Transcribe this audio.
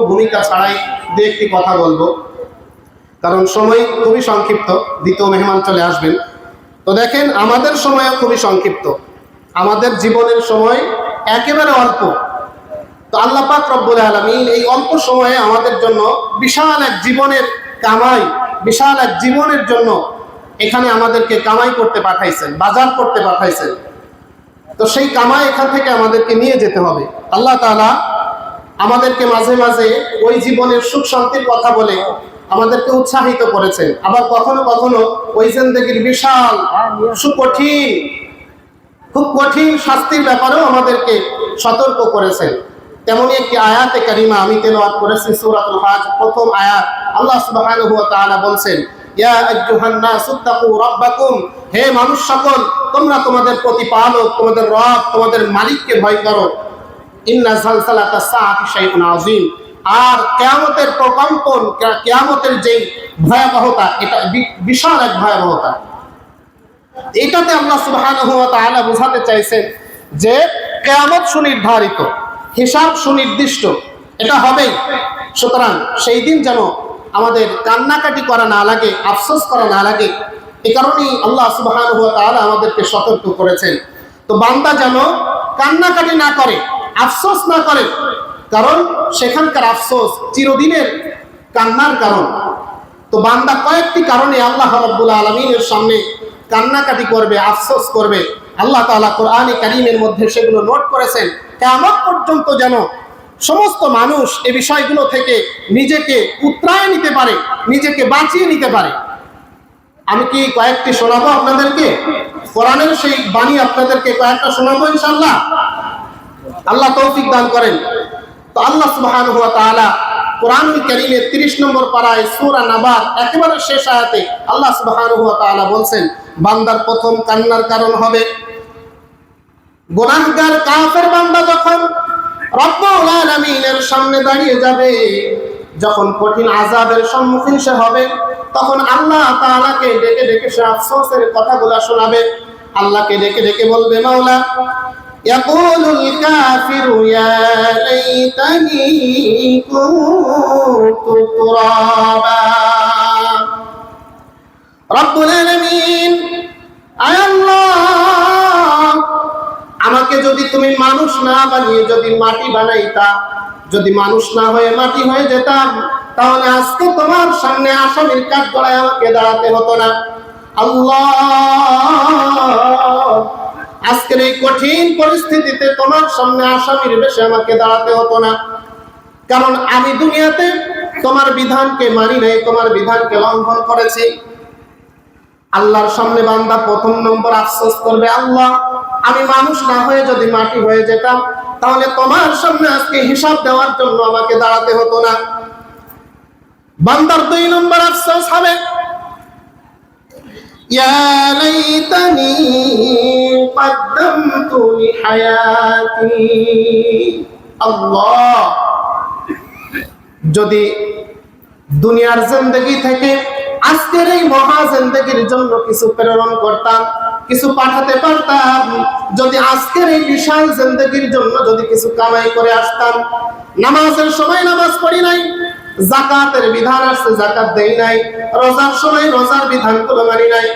ভূমিকা ছাড়াই দু একটি কথা বলব। কারণ সময় খুবই সংক্ষিপ্ত, দ্বিতীয় মেহমান চলে আসবেন। তো দেখেন, আমাদের সময় খুবই সংক্ষিপ্ত। আমাদের জীবনের সময় একেবারে অল্প। তো আল্লাহ পাক রব্বুল আলমিন এই অল্প সময়ে আমাদের জন্য বিশাল এক জীবনের কামাই, বিশাল এক জীবনের জন্য এখানে আমাদেরকে কামাই করতে পাঠাইছেন, বাজার করতে পাঠাইছেন। তো সেই কামাই এখান থেকে আমাদেরকে নিয়ে যেতে হবে। আল্লাহ তাআলা আমাদেরকে মাঝে মাঝে ওই জীবনের সুখ শান্তির কথা বলে আমাদেরকে উৎসাহিত করেছেন। আবার কখনো কখনো ওই জিন্দগির বিশাল সুকঠিন, খুব কঠিন শাস্তির ব্যাপারেও আমাদেরকে সতর্ক করেছেন। তেমনই একটি আয়াতে কারিমা আমি তেলাওয়াত করেছি, সূরাতুল হাজ, প্রথম আয়াত। আল্লাহ তাআলা বলছেন, ইয়া হে মানুষ সকল, তোমরা তোমাদের প্রতিপালক, তোমাদের রব, তোমাদের মালিককে ভয় করো। ইন্না আর কিয়ামতের প্রকম্পন, কিয়ামতের যেই ভয়াবহতা, এটা বিশাল এক ভয়াবহতা। এটাতে আল্লাহ সুবহানাহু ওয়া তাআলা চাইছেন যে, কিয়ামত সুনির্ধারিত, হিসাব সুনির্দিষ্ট, এটা হবেই। সুতরাং সেই দিন যেন আমাদের কান্নাকাটি করা না লাগে, আফসোস করা না লাগে, এ কারণেই আল্লাহ ওয়া আমাদেরকে সতর্ক করেছেন। তো বান্দা যেন কান্নাকাটি না করে আফসোস না করে। কারণ সেখানকার আফসোস চিরদিনের কান্নার কারণ। তো বান্দা কয়েকটি কারণে আল্লাহ রাব্বুল আলমিনের সামনে কান্নাকাটি করবে, আফসোস করবে। আল্লাহ তাআলা কোরআনে কারিমের মধ্যে সেগুলো নোট করেছেন। কেমন পর্যন্ত যেন সমস্ত মানুষ এ বিষয়গুলো থেকে নিজেকে উত্তরায় নিতে পারে, নিজেকে বাঁচিয়ে নিতে পারে। আমি কি কয়েকটি শোনাবো আপনাদেরকে? কোরআনের সেই বাণী আপনাদেরকে কয়েকটা শোনাবো ইনশাল্লাহ আল্লাহ তৌফিক দান করেন। তো আল্লাহ সুবহানাহু ওয়া তাআলা কোরআনুল কারীমের 30 নম্বর পারায় সূরা নাবার একেবারে শেষ আয়াতে আল্লাহ সুবহানাহু ওয়া তাআলা বলছেন, বান্দার প্রথম কান্নার কারণ হবে গুনাহগার কাফের বান্দা যখন রব্বুল আলামিনের সামনে দাঁড়িয়ে যাবে, যখন কঠিন আযাবের সম্মুখীন সে হবে, তখন আল্লাহ তাআলাকে ডেকে ডেকে সে আফসোসের কথাগুলো শোনাবে। আল্লাহকে ডেকে ডেকে বলবে, মাওলা يقول الكافر يا ليتني كنت ترابا رب العالمين আয় আল্লাহ আমাকে যদি তুমি মানুষ না বানিয়ে যদি মাটি বানাইতা যদি মানুষ না হয়ে মাটি হয়ে যেতাম তাহলে আজকে তোমার সামনে আসামির কাঠ গড়ায় আমাকে দাঁড়াতে হতো না আল্লাহ আজকের এই কঠিন পরিস্থিতিতে তোমার সামনে আসামির বেশে আমাকে দাঁড়াতে হতো না। কারণ আমি দুনিয়াতে তোমার বিধানকে মানি নাই, তোমার বিধানকে লঙ্ঘন করেছি। আল্লাহর সামনে বান্দা প্রথম নম্বর আফসোস করবে, আল্লাহ, আমি মানুষ না হয়ে যদি মাটি হয়ে যেতাম, তাহলে তোমার সামনে আজকে হিসাব দেওয়ার জন্য আমাকে দাঁড়াতে হতো না। বান্দার দুই নম্বর আফসোস হবে, ইয়া লাইতানি قدمت لحياتي الله যদি দুনিয়ার জিন্দগি থেকে আজকের এই মহা জিন্দগির জন্য কিছু প্রেরণ করতাম কিছু পাঠাতে পারতাম যদি আজকের এই বিশাল জিন্দগির জন্য যদি কিছু কামাই করে আসতাম নামাজের সময় নামাজ পড়ি নাই জাকাতের বিধান আসছে জাকাত দেই নাই রোজার সময় রোজার বিধান গুলো মানি নাই